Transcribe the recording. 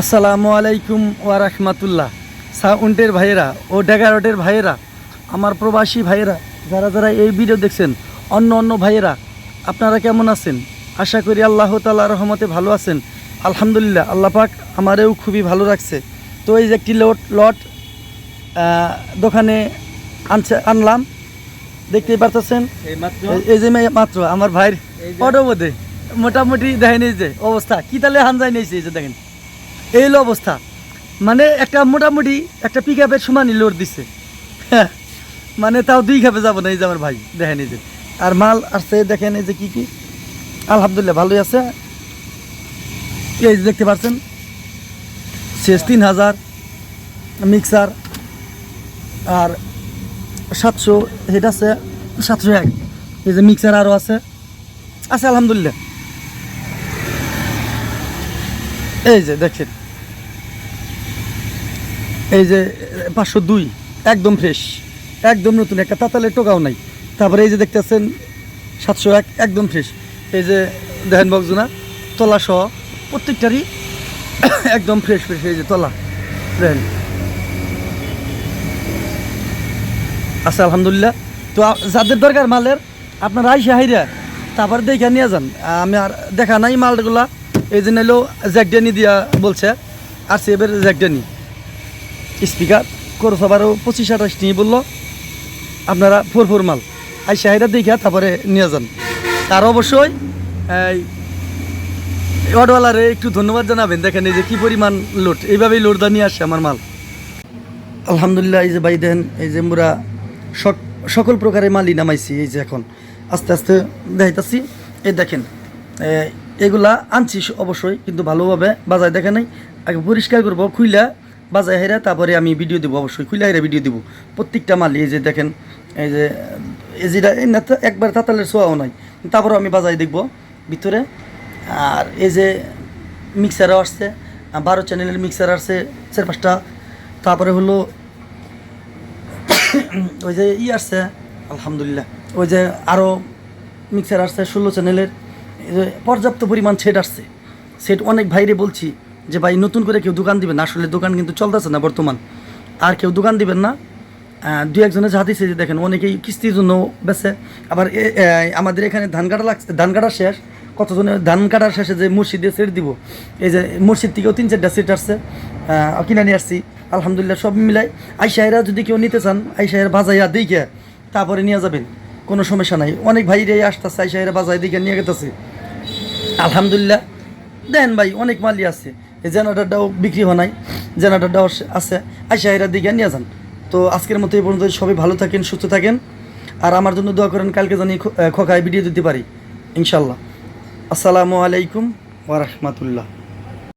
আসসালামু আলাইকুম ওয়া রাহমাতুল্লাহ। সাউন্ডের ভাইয়েরা ও ডেগারটের ভাইয়েরা আমার প্রবাসী ভাইয়েরা যারা যারা এই ভিডিও দেখছেন অন্য অন্য ভাইয়েরা আপনারা কেমন আছেন? আশা করি আল্লাহ তাল্লাহ রহমতে ভালো আছেন। আলহামদুলিল্লাহ আল্লাহ পাক আমারেও খুবই ভালো রাখছে। তো এই যে একটি লট লট দোকানে আনছে আনলাম। দেখতেই পারতেছেন? এই যে মাত্র আমার ভাইয়ের অটো বোধে মোটামুটি দেখেন এই যে অবস্থা। কি তাহলে হানজাই নিয়েছে এই যে দেখেন। এই হলো অবস্থা। মানে একটা মোটামুটি একটা পিক আপের সমানই লোড দিচ্ছে হ্যাঁ, মানে তাও দুই খাপে যাব না এই যে আমার ভাই দেখেন এই যে। আর মাল আসছে দেখেন এই যে কি কি। আলহামদুলিল্লাহ ভালোই আছে। এই যে দেখতে পাচ্ছেন শেষ তিন হাজার মিক্সার আর সাতশো হেড আছে সাতশো এক। এই যে মিক্সার আরও আছে। আছে আলহামদুলিল্লাহ। এই যে দেখেন। এই যে পাঁচশো দুই, একদম ফ্রেশ একদম নতুন, একটা তাতালের টোকাও নাই। তারপরে এই যে দেখতেছেন সাতশো এক, একদম ফ্রেশ এই যে দেখেন বকজুনা, তলা সহ প্রত্যেকটারই একদম ফ্রেশ ফ্রেশ এই যে তলা। দেখেন। আচ্ছা আলহামদুলিল্লাহ। তো যাদের দরকার মালের, আপনারা আইসা হাইরা, তারপরে দেখে নিয়ে যান। আমি আর দেখা নাই মালগুলা, এই জন্য এলো জ্যাকডানি দিয়া বলছে, আর সে এবার জ্যাকডানি। স্পিকার খরচ আবারও পঁচিশ আঠাশ নিয়ে বলল, আপনারা ফোর ফোর মাল। আইসা হাইরা দেখা তারপরে নিয়ে যান। আর অবশ্যই, এই অটোওয়ালারে একটু ধন্যবাদ জানাবেন, দেখেন এই যে কী পরিমাণ লোড। এইভাবেই লোডদা নিয়ে আসছে আমার মাল। আলহামদুলিল্লাহ, এই যে ভাই দেন এই যে মোরা সক- সকল প্রকারের মালই নামাইছি, এই যে এখন। আস্তে আস্তে দেখাইতাছি। এই দেখেন এগুলা আনছি অবশ্যই, কিন্তু ভালোভাবে বাজায় দেখে নাই। আগে পরিষ্কার করব, খুইলা বাজায় হেরা তারপরে আমি ভিডিও দেবো, অবশ্যই খুলে হেরা ভিডিও দেবো। প্রত্যেকটা মালই এই যে দেখেন, এই যে তো একবার তাতালের ছোঁয়াও নাই। তারপরেও আমি বাজায় দেখব ভিতরে। আর এই যে মিক্সারও আসছে বারো চ্যানেলের মিক্সার আসছে, চার পাঁচটা। তারপরে হলো, ওই যে ই আসছে, আলহামদুলিল্লাহ। ওই যে আরও মিক্সার আসছে, ষোলো চ্যানেলের পর্যাপ্ত পরিমাণ সেট আসছে। সেট অনেক ভাইরে বলছি। যে ভাই নতুন করে কেউ দোকান দিবেন, আসলে দোকান কিন্তু চলতেছে না বর্তমান। আর কেউ দোকান দিবেন না। দু একজনের যা দিছে যে দেখেন, অনেকেই কিস্তির জন্য বেছে আবার আমাদের এখানে ধান কাটা লাগছে, ধান কাটা শেষ। কতজনের ধান কাটার শেষে যে মসজিদে সেট দিব, এই যে মসজিদ থেকেও তিন চারটা সেট আসছে। কিনে নিয়ে আসছি, আলহামদুলিল্লাহ সব মিলাই। আইসাহেরা যদি কেউ নিতে চান আইসাহের বাজাইয়া দিকে, তারপরে নিয়ে যাবেন, কোনো সমস্যা নাই। অনেক ভাইরাই আসতেছে আইসাহেরা বাজাই দিকে নিয়ে গেতেছে। আলহামদুলিল্লাহ। দেন ভাই, অনেক মালই আছে। এই জেনারেটারটাও বিক্রি হয় নাই। জেনারেটারটাও আছে আইসা এরা দিকে নিয়ে যান। তো আজকের মতো এই পর্যন্ত সবাই ভালো থাকেন, সুস্থ থাকেন। আর আমার জন্য দোয়া করেন, কালকে জানি খোকায় ভিডিও দিতে পারি। ইনশাল্লাহ আসসালামু আলাইকুম ওয়া রাহমাতুল্লাহ।